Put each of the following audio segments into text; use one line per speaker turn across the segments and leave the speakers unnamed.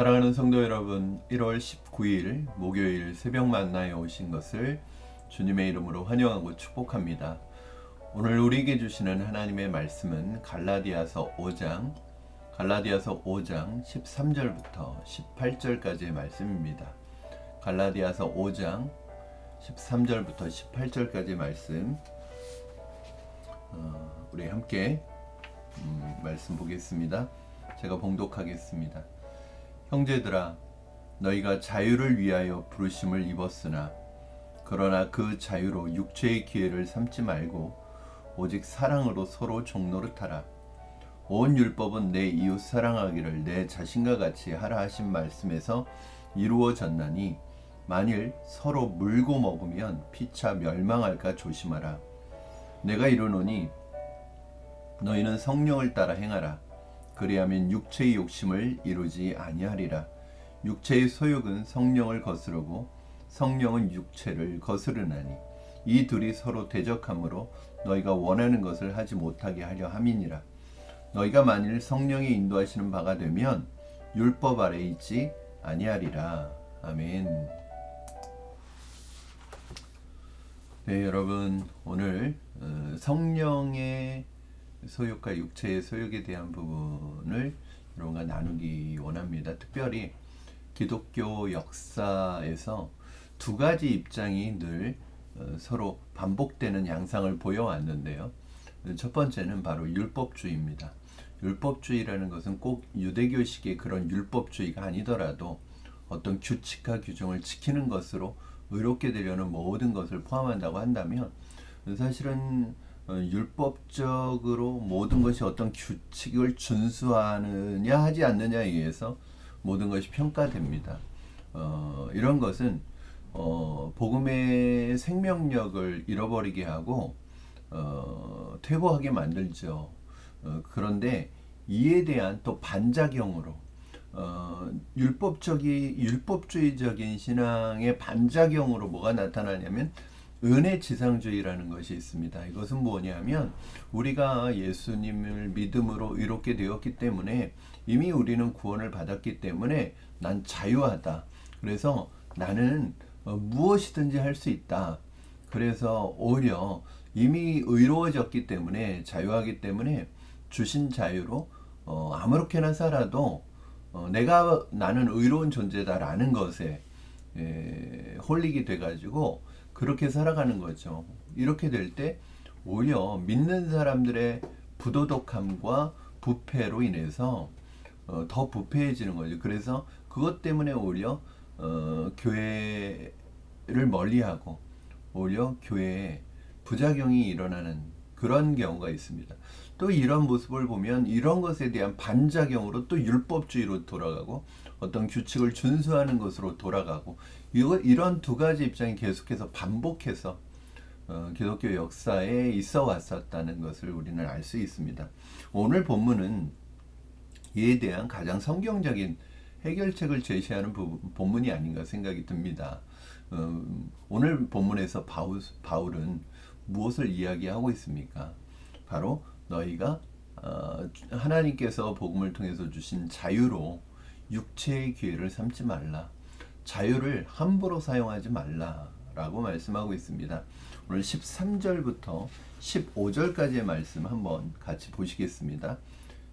사랑하는 성도 여러분, 1월 19일 목요일 새벽 만나에 오신 것을 주님의 이름으로 환영하고 축복합니다. 오늘 우리에게 주시는 하나님의 말씀은 갈라디아서 5장, 갈라디아서 5장 13절부터 18절까지의 말씀입니다. 갈라디아서 5장 13절부터 18절까지의 말씀, 어, 우리 함께 음, 말씀 보겠습니다. 제가 봉독하겠습니다. 형제들아 너희가 자유를 위하여 부르심을 입었으나 그러나 그 자유로 육체의 기회를 삼지 말고 오직 사랑으로 서로 종노릇하라. 온 율법은 내 이웃 사랑하기를 내 자신과 같이 하라 하신 말씀에서 이루어졌나니 만일 서로 물고 먹으면 피차 멸망할까 조심하라. 내가 이르노니 너희는 성령을 따라 행하라. 그리하면 육체의 욕심을 이루지 아니하리라. 육체의 소욕은 성령을 거스르고 성령은 육체를 거스르나니 이 둘이 서로 대적하므로 너희가 원하는 것을 하지 못하게 하려 함이니라. 너희가 만일 성령이 인도하시는 바가 되면 율법 아래 있지 아니하리라. 아멘. 네, 여러분 오늘 어, 성령의 소욕과 육체의 소욕에 대한 부분을 여러분과 나누기 원합니다. 특별히 기독교 역사에서 두 가지 입장이 늘 어, 서로 반복되는 양상을 보여왔는데요. 첫 번째는 바로 율법주의입니다. 율법주의라는 것은 꼭 유대교식의 그런 율법주의가 아니더라도 어떤 규칙과 규정을 지키는 것으로 의롭게 되려는 모든 것을 포함한다고 한다면 사실은 어, 율법적으로 모든 것이 어떤 규칙을 준수하느냐 하지 않느냐에 의해서 모든 것이 평가됩니다. 어, 이런 것은 어, 복음의 생명력을 잃어버리게 하고 어, 퇴보하게 만들죠. 어, 그런데 이에 대한 또 반작용으로 어, 율법적이 율법주의적인 신앙의 반작용으로 뭐가 나타나냐면 은혜 지상주의라는 것이 있습니다. 이것은 뭐냐면 우리가 예수님을 믿음으로 의롭게 되었기 때문에 이미 우리는 구원을 받았기 때문에 난 자유하다. 그래서 나는 어, 무엇이든지 할 수 있다. 그래서 오히려 이미 의로워졌기 때문에 자유하기 때문에 주신 자유로 어, 아무렇게나 살아도 어, 내가 나는 의로운 존재다라는 것에 에, 홀리게 돼가지고 그렇게 살아가는 거죠. 이렇게 될 때 오히려 믿는 사람들의 부도덕함과 부패로 인해서 어, 더 부패해지는 거죠. 그래서 그것 때문에 오히려 어, 교회를 멀리하고 오히려 교회에 부작용이 일어나는 그런 경우가 있습니다. 또 이런 모습을 보면 이런 것에 대한 반작용으로 또 율법주의로 돌아가고 어떤 규칙을 준수하는 것으로 돌아가고 이런 두 가지 입장이 계속해서 반복해서 어, 기독교 역사에 있어 왔었다는 것을 우리는 알 수 있습니다. 오늘 본문은 이에 대한 가장 성경적인 해결책을 제시하는 부, 본문이 아닌가 생각이 듭니다. 어, 오늘 본문에서 바울, 바울은 무엇을 이야기하고 있습니까? 바로 너희가 어, 하나님께서 복음을 통해서 주신 자유로 육체의 기회를 삼지 말라. 자유를 함부로 사용하지 말라라고 말씀하고 있습니다. 오늘 13절부터 15절까지의 말씀 한번 같이 보시겠습니다.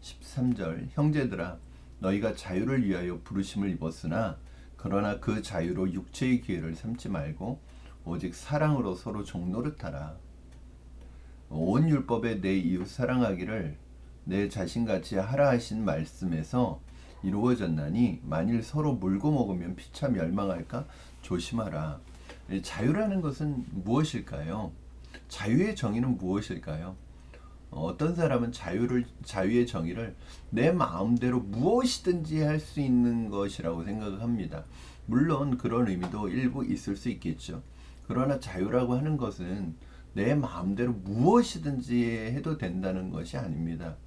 13절 형제들아 너희가 자유를 위하여 부르심을 입었으나 그러나 그 자유로 육체의 기회를 삼지 말고 오직 사랑으로 서로 종노릇하라. 온 율법에 내 이웃 사랑하기를 내 자신같이 하라 하신 말씀에서 이루어졌나니 만일 서로 물고 먹으면 피차 멸망할까 조심하라. 자유라는 것은 무엇일까요? 자유의 정의는 무엇일까요? 어떤 사람은 자유를 자유의 정의를 내 마음대로 무엇이든지 할 수 있는 것이라고 생각을 합니다. 물론 그런 의미도 일부 있을 수 있겠죠. 그러나 자유라고 하는 것은 내 마음대로 무엇이든지 해도 된다는 것이 아닙니다.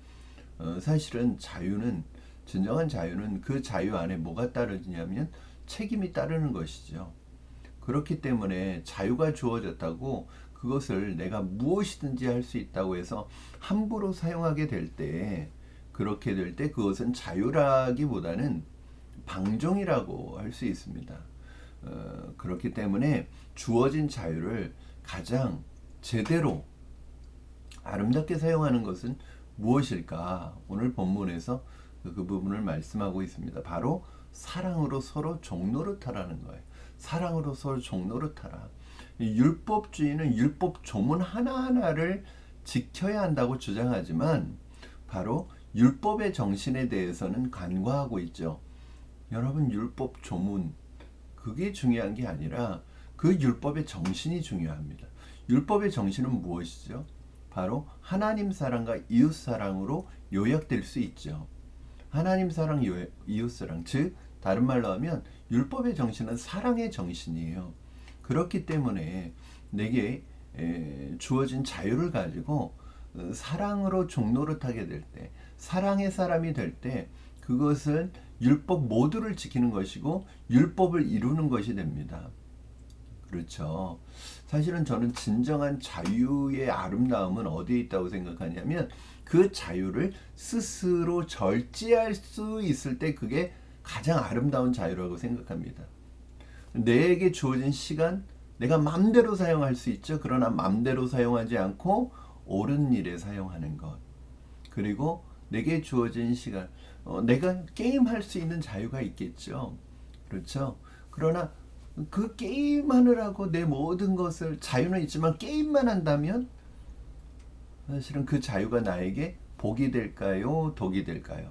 어, 사실은 자유는 진정한 자유는 그 자유 안에 뭐가 따르냐면 책임이 따르는 것이죠. 그렇기 때문에 자유가 주어졌다고 그것을 내가 무엇이든지 할 수 있다고 해서 함부로 사용하게 될 때, 그렇게 될 때 그것은 자유라기보다는 방종이라고 할 수 있습니다. 어, 그렇기 때문에 주어진 자유를 가장 제대로 아름답게 사용하는 것은 무엇일까? 오늘 본문에서 그, 그 부분을 말씀하고 있습니다. 바로 사랑으로 서로 종노릇하라는 거예요. 사랑으로 서로 종노릇하라. 율법주의는 율법 조문 하나하나를 지켜야 한다고 주장하지만 바로 율법의 정신에 대해서는 간과하고 있죠. 여러분 율법 조문 그게 중요한 게 아니라 그 율법의 정신이 중요합니다. 율법의 정신은 무엇이죠? 바로 하나님 사랑과 이웃 사랑으로 요약될 수 있죠. 하나님 사랑, 이웃 사랑, 즉 다른 말로 하면 율법의 정신은 사랑의 정신이에요. 그렇기 때문에 내게 주어진 자유를 가지고 어, 사랑으로 종노릇하게 될 때, 사랑의 사람이 될 때, 그것은 율법 모두를 지키는 것이고 율법을 이루는 것이 됩니다. 그렇죠. 사실은 저는 진정한 자유의 아름다움은 어디에 있다고 생각하냐면 그 자유를 스스로 절제할 수 있을 때 그게 가장 아름다운 자유라고 생각합니다. 내게 주어진 시간 내가 맘대로 사용할 수 있죠. 그러나 맘대로 사용하지 않고 옳은 일에 사용하는 것. 그리고 내게 주어진 시간 어, 내가 게임할 수 있는 자유가 있겠죠. 그렇죠. 그러나 그 게임하느라고 내 모든 것을 자유는 있지만 게임만 한다면 사실은 그 자유가 나에게 복이 될까요? 독이 될까요?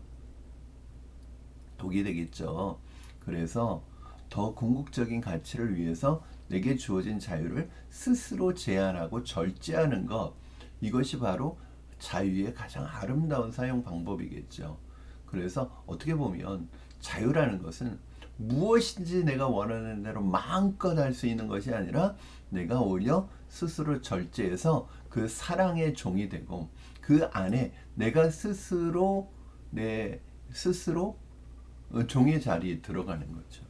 독이 되겠죠. 그래서 더 궁극적인 가치를 위해서 내게 주어진 자유를 스스로 제한하고 절제하는 것 이것이 바로 자유의 가장 아름다운 사용 방법이겠죠. 그래서 어떻게 보면 자유라는 것은 무엇인지 내가 원하는 대로 마음껏 할 수 있는 것이 아니라 내가 오히려 스스로 절제해서 그 사랑의 종이 되고 그 안에 내가 스스로 내 스스로 종의 자리에 들어가는 거죠.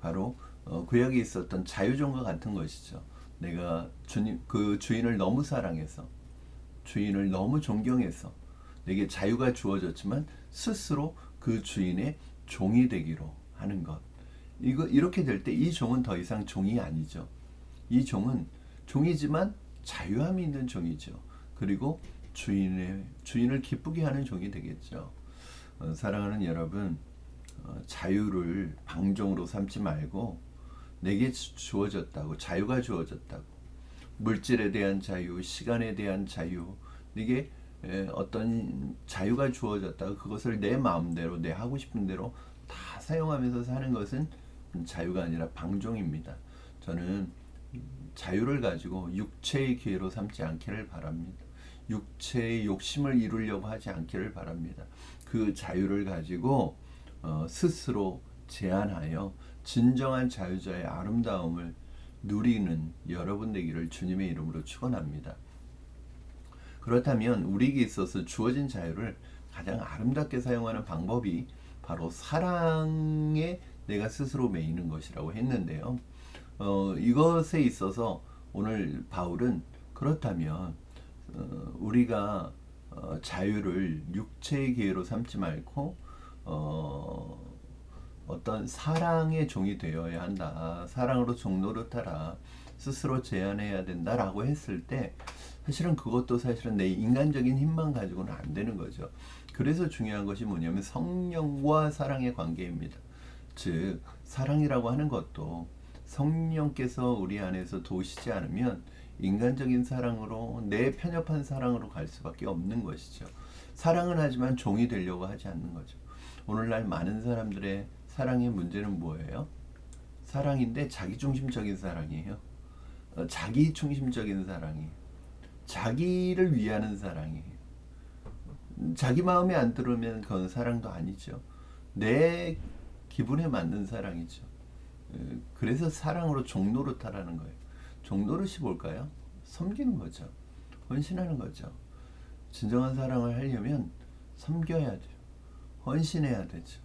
바로 어, 구약에 있었던 자유종과 같은 것이죠. 내가 주님 그 주인을 너무 사랑해서 주인을 너무 존경해서 내게 자유가 주어졌지만 스스로 그 주인의 종이 되기로 하는 것. 이거 이렇게 될 때 이 종은 더 이상 종이 아니죠. 이 종은 종이지만 자유함이 있는 종이죠. 그리고 주인의 주인을 기쁘게 하는 종이 되겠죠. 어, 사랑하는 여러분, 어, 자유를 방종으로 삼지 말고 내게 주어졌다고 자유가 주어졌다고 물질에 대한 자유, 시간에 대한 자유, 이게 어떤 자유가 주어졌다고 그것을 내 마음대로 내 하고 싶은 대로 다 사용하면서 사는 것은 자유가 아니라 방종입니다. 저는 자유를 가지고 육체의 기회로 삼지 않기를 바랍니다. 육체의 욕심을 이루려고 하지 않기를 바랍니다. 그 자유를 가지고 어, 스스로 제한하여 진정한 자유자의 아름다움을 누리는 여러분 되기를 주님의 이름으로 축원합니다. 그렇다면 우리에게 있어서 주어진 자유를 가장 아름답게 사용하는 방법이 바로 사랑에 내가 스스로 매이는 것이라고 했는데요. 어, 이것에 있어서 오늘 바울은 그렇다면 어, 우리가 어, 자유를 육체의 기회로 삼지 말고 어, 어떤 사랑의 종이 되어야 한다. 사랑으로 종노릇하라. 스스로 제한해야 된다라고 했을 때 사실은 그것도 사실은 내 인간적인 힘만 가지고는 안 되는 거죠. 그래서 중요한 것이 뭐냐면 성령과 사랑의 관계입니다. 즉 사랑이라고 하는 것도 성령께서 우리 안에서 도우시지 않으면 인간적인 사랑으로 내 편협한 사랑으로 갈 수밖에 없는 것이죠. 사랑은 하지만 종이 되려고 하지 않는 거죠. 오늘날 많은 사람들의 사랑의 문제는 뭐예요? 사랑인데 자기중심적인 사랑이에요. 어, 자기 중심적인 사랑이 자기를 위하는 사랑이에요. 자기 마음에 안 들으면 그건 사랑도 아니죠. 내 기분에 맞는 사랑이죠. 어, 그래서 사랑으로 종노릇하라는 거예요. 종노릇이 뭘까요? 섬기는 거죠. 헌신하는 거죠. 진정한 사랑을 하려면 섬겨야 돼요. 헌신해야 되죠.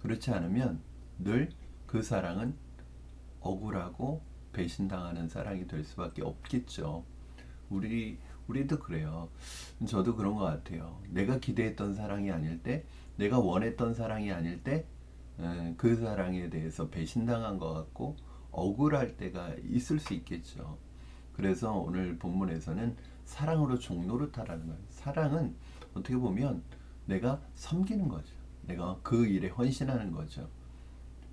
그렇지 않으면 늘 그 사랑은 억울하고 배신당하는 사랑이 될 수밖에 없겠죠. 우리 우리도 그래요. 저도 그런 것 같아요. 내가 기대했던 사랑이 아닐 때, 내가 원했던 사랑이 아닐 때, 에, 그 사랑에 대해서 배신당한 것 같고 억울할 때가 있을 수 있겠죠. 그래서 오늘 본문에서는 사랑으로 종노릇하라는 거예요. 사랑은 어떻게 보면 내가 섬기는 거죠. 내가 그 일에 헌신하는 거죠.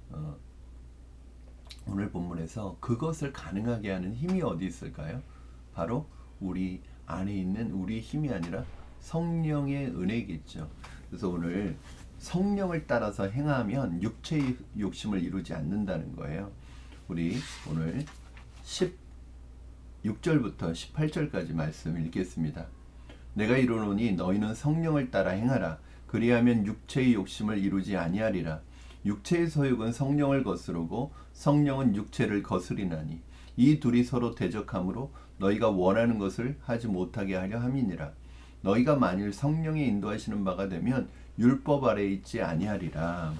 어, 오늘 본문에서 그것을 가능하게 하는 힘이 어디 있을까요? 바로 우리 안에 있는 우리 힘이 아니라 성령의 은혜겠죠. 그래서 오늘 성령을 따라서 행하면 육체의 욕심을 이루지 않는다는 거예요. 우리 오늘 16절부터 18절까지 말씀 읽겠습니다. 내가 이르노니 너희는 성령을 따라 행하라. 그리하면 육체의 욕심을 이루지 아니하리라. 육체의 소욕은 성령을 거스르고 성령은 육체를 거스리나니 이 둘이 서로 대적하므로 너희가 원하는 것을 하지 못하게 하려 함이니라. 너희가 만일 성령의 인도하시는 바가 되면 율법 아래 있지 아니하리라.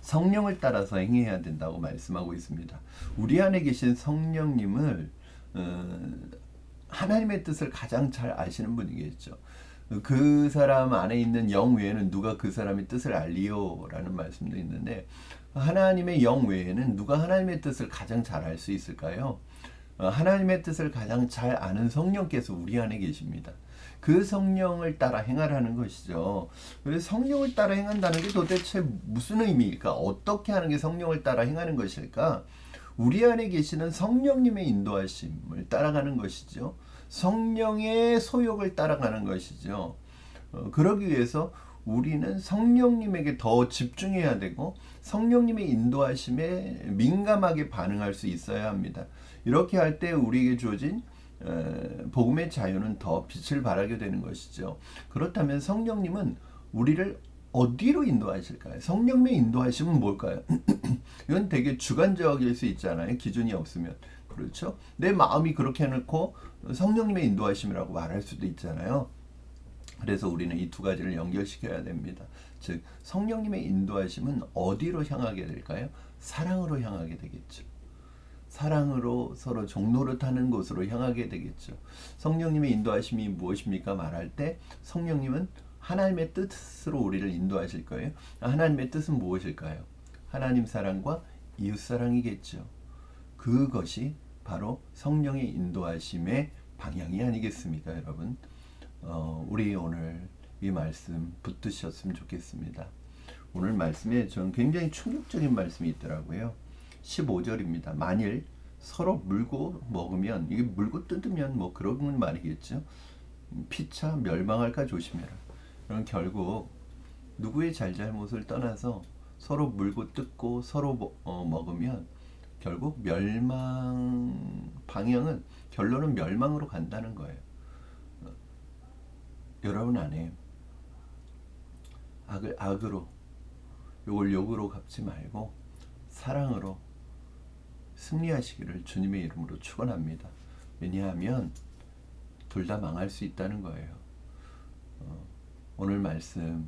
성령을 따라서 행해야 된다고 말씀하고 있습니다. 우리 안에 계신 성령님을 어, 하나님의 뜻을 가장 잘 아시는 분이겠죠. 그 사람 안에 있는 영 외에는 누가 그 사람의 뜻을 알리요라는 말씀도 있는데 하나님의 영 외에는 누가 하나님의 뜻을 가장 잘 알 수 있을까요? 어, 하나님의 뜻을 가장 잘 아는 성령께서 우리 안에 계십니다. 그 성령을 따라 행하라는 것이죠. 성령을 따라 행한다는 게 도대체 무슨 의미일까? 어떻게 하는 게 성령을 따라 행하는 것일까? 우리 안에 계시는 성령님의 인도하심을 따라가는 것이죠. 성령의 소욕을 따라가는 것이죠. 어, 그러기 위해서 우리는 성령님에게 더 집중해야 되고 성령님의 인도하심에 민감하게 반응할 수 있어야 합니다. 이렇게 할 때 우리에게 주어진 복음의 자유는 더 빛을 발하게 되는 것이죠. 그렇다면 성령님은 우리를 어디로 인도하실까요? 성령의 인도하심은 뭘까요? 이건 되게 주관적일 수 있잖아요. 기준이 없으면. 그렇죠? 내 마음이 그렇게 해놓고 성령님의 인도하심이라고 말할 수도 있잖아요. 그래서 우리는 이 두 가지를 연결시켜야 됩니다. 즉, 성령님의 인도하심은 어디로 향하게 될까요? 사랑으로 향하게 되겠죠. 사랑으로 서로 종노릇하는 곳으로 향하게 되겠죠. 성령님의 인도하심이 무엇입니까? 말할 때 성령님은 하나님의 뜻으로 우리를 인도하실 거예요. 하나님의 뜻은 무엇일까요? 하나님 사랑과 이웃 사랑이겠죠. 그것이 바로 성령의 인도하심의 방향이 아니겠습니까, 여러분? 어, 우리 오늘 이 말씀 붙드셨으면 좋겠습니다. 오늘 말씀에 전 굉장히 충격적인 말씀이 있더라고요. 15절입니다. 만일 서로 물고 먹으면 이게 물고 뜯으면 뭐 그런 말이겠죠. 피차 멸망할까 조심해라. 그럼 결국 누구의 잘잘못을 떠나서 서로 물고 뜯고 서로 어, 먹으면 결국 멸망 방향은 결론은 멸망으로 간다는 거예요. 어, 여러분 안에 악을 악으로 욕을 욕으로 갚지 말고 사랑으로 승리하시기를 주님의 이름으로 축원합니다. 왜냐하면 둘 다 망할 수 있다는 거예요. 어, 오늘 말씀을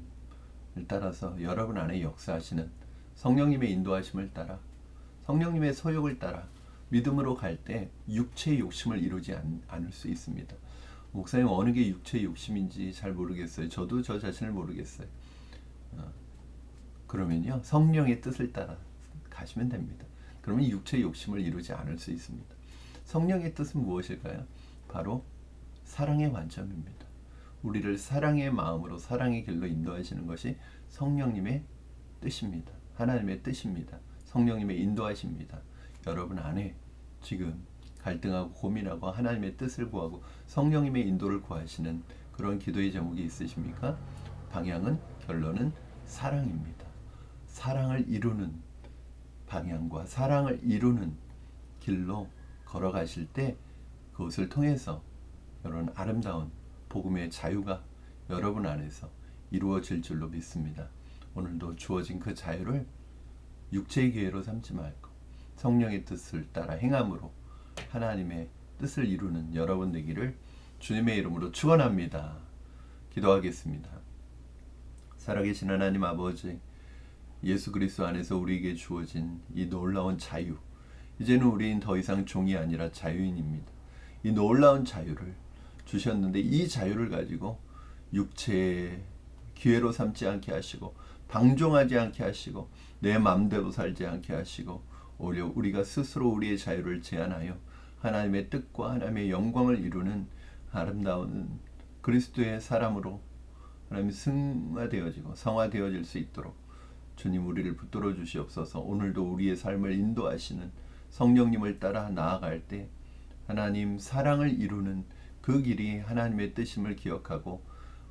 따라서 여러분 안에 역사하시는 성령님의 인도하심을 따라 성령님의 소욕을 따라 믿음으로 갈 때 육체의 욕심을 이루지 않, 않을 수 있습니다. 목사님 어느 게 육체의 욕심인지 잘 모르겠어요. 저도 저 자신을 모르겠어요. 어, 그러면요 성령의 뜻을 따라 가시면 됩니다. 그러면 육체의 욕심을 이루지 않을 수 있습니다. 성령의 뜻은 무엇일까요? 바로 사랑의 완점입니다. 우리를 사랑의 마음으로 사랑의 길로 인도하시는 것이 성령님의 뜻입니다. 하나님의 뜻입니다. 성령님의 인도하십니다. 여러분 안에 지금 갈등하고 고민하고 하나님의 뜻을 구하고 성령님의 인도를 구하시는 그런 기도의 제목이 있으십니까? 방향은 결론은 사랑입니다. 사랑을 이루는 방향과 사랑을 이루는 길로 걸어가실 때 그것을 통해서 여러분 아름다운 복음의 자유가 여러분 안에서 이루어질 줄로 믿습니다. 오늘도 주어진 그 자유를 육체의 기회로 삼지 말고 성령의 뜻을 따라 행함으로 하나님의 뜻을 이루는 여러분 되기를 주님의 이름으로 축원합니다. 기도하겠습니다. 살아계신 하나님 아버지 예수 그리스도 안에서 우리에게 주어진 이 놀라운 자유. 이제는 우리는 더 이상 종이 아니라 자유인입니다. 이 놀라운 자유를 주셨는데 이 자유를 가지고 육체의 기회로 삼지 않게 하시고 방종하지 않게 하시고 내 마음대로 살지 않게 하시고 오히려 우리가 스스로 우리의 자유를 제한하여 하나님의 뜻과 하나님의 영광을 이루는 아름다운 그리스도의 사람으로 하나님 승화되어지고 성화되어질 수 있도록 주님 우리를 붙들어 주시옵소서. 오늘도 우리의 삶을 인도하시는 성령님을 따라 나아갈 때 하나님 사랑을 이루는 그 길이 하나님의 뜻임을 기억하고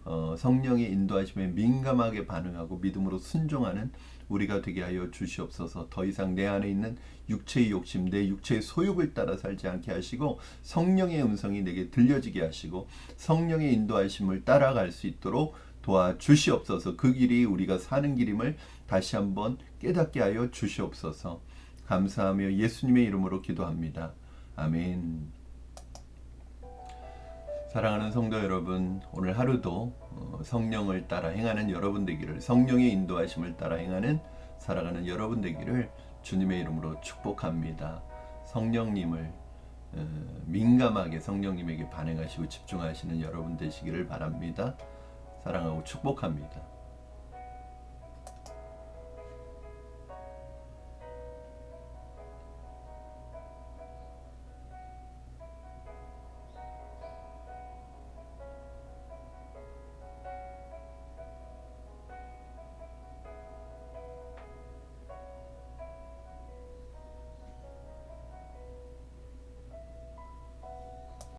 어, 성령의 인도하심에 민감하게 반응하고 믿음으로 순종하는 우리가 되게 하여 주시옵소서. 더 이상 내 안에 있는 육체의 욕심, 내 육체의 소욕을 따라 살지 않게 하시고 성령의 음성이 내게 들려지게 하시고 성령의 인도하심을 따라갈 수 있도록 도와 주시옵소서. 그 길이 우리가 사는 길임을 다시 한번 깨닫게 하여 주시옵소서. 감사하며 예수님의 이름으로 기도합니다. 아멘. 사랑하는 성도 여러분, 오늘 하루도 어, 성령을 따라 행하는 여러분 되기를, 성령의 인도하심을 따라 행하는 살아가는 여러분 되기를 주님의 이름으로 축복합니다. 성령님을 어, 민감하게 성령님에게 반응하시고 집중하시는 여러분 되시기를 바랍니다. 사랑하고 축복합니다.